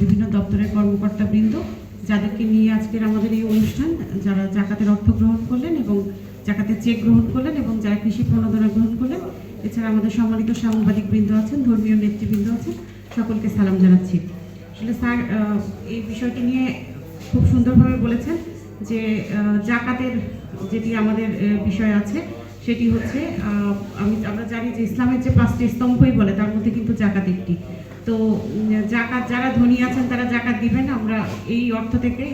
বিভিন্ন দপ্তরের কর্মকর্তা বৃন্দ যাদেরকে নিয়ে আজকের আমাদের এই অনুষ্ঠান, যারা জাকাতের অর্থ গ্রহণ করলেন এবং জাকাতের চেক গ্রহণ করলেন এবং যারা কৃষি প্রণোদনা গ্রহণ করলেন, এছাড়া আমাদের সম্মানিত সাংবাদিক বৃন্দ আছেন, ধর্মীয় নেতৃবৃন্দ আছেন, সকলকে সালাম জানাচ্ছি। আসলে স্যার এই বিষয়টি নিয়ে খুব সুন্দরভাবে বলেছেন যে জাকাতের যেটি আমাদের বিষয় আছে, সেটি হচ্ছে আমি, আমরা জানি যে ইসলামের যে পাঁচটি স্তম্ভই বলে, তার মধ্যে কিন্তু জাকাত একটি। তো জাকাত যারা ধনী আছেন তারা জাকাত দিবেন। আমরা এই অর্থ থেকে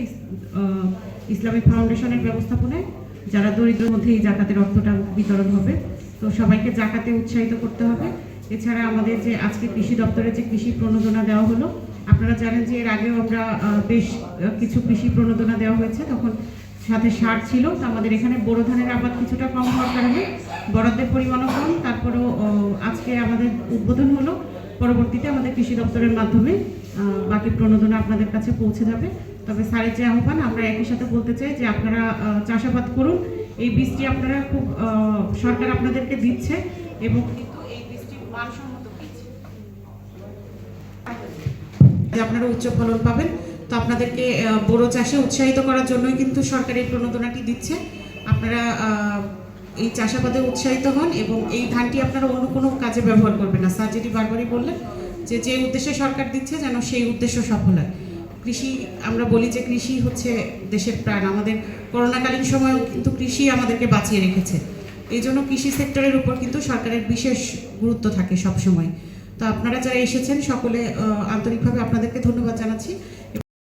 ইসলামিক ফাউন্ডেশনের ব্যবস্থাপনায় যারা দরিদ্রের মধ্যে এই জাকাতের অর্থটা বিতরণ হবে, তো সবাইকে জাকাতে উৎসাহিত করতে হবে। এছাড়া আমাদের যে আজকে কৃষি দপ্তরে যে কৃষি প্রণোদনা দেওয়া হলো, আপনারা জানেন যে এর আগেও আমরা বেশ কিছু কৃষি প্রণোদনা দেওয়া হয়েছে। তখন সাথে সার ছিল, তো আমাদের এখানে বোরো ধানের আবাদ কিছুটা কম হওয়ার কারণে বরাদ্দের পরিমাণও কম। তারপরেও আজকে আমাদের উদ্বোধন হলো। পরবর্তীতে আমাদের কৃষি দপ্তরের মাধ্যমে বাকি প্রণোদনা আপনাদের কাছে পৌঁছে যাবে। তবে স্যারের যে আহ্বান, আমরা একই সাথে বলতে চাই যে আপনারা চাষাবাদ করুন। এই বীজটি আপনারা খুব সরকার আপনাদেরকে দিচ্ছে এবং কিন্তু এই বীজটির আপনারা উচ্চ ফলন পাবেন, তো আপনাদেরকে বোরো চাষে উৎসাহিত করার জন্যই কিন্তু সরকার এই প্রণোদনাটি দিচ্ছে। আপনারা এই চাষাবাদে উৎসাহিত হন এবং এই ধানটি আপনারা অন্য কোনো কাজে ব্যবহার করবেন না। স্যার যেটি বারবারই বললেন যে যে উদ্দেশ্যে সরকার দিচ্ছে যেন সেই উদ্দেশ্য সফল হয়। কৃষি, আমরা বলি যে কৃষি হচ্ছে দেশের প্রাণ। আমাদের করোনাকালীন সময়েও কিন্তু কৃষি আমাদেরকে বাঁচিয়ে রেখেছে। এই জন্য কৃষি সেক্টরের উপর কিন্তু সরকারের বিশেষ গুরুত্ব থাকে সব সময় তো আপনারা যারা এসেছেন, সকলে আন্তরিকভাবে আপনাদেরকে ধন্যবাদ জানাচ্ছি।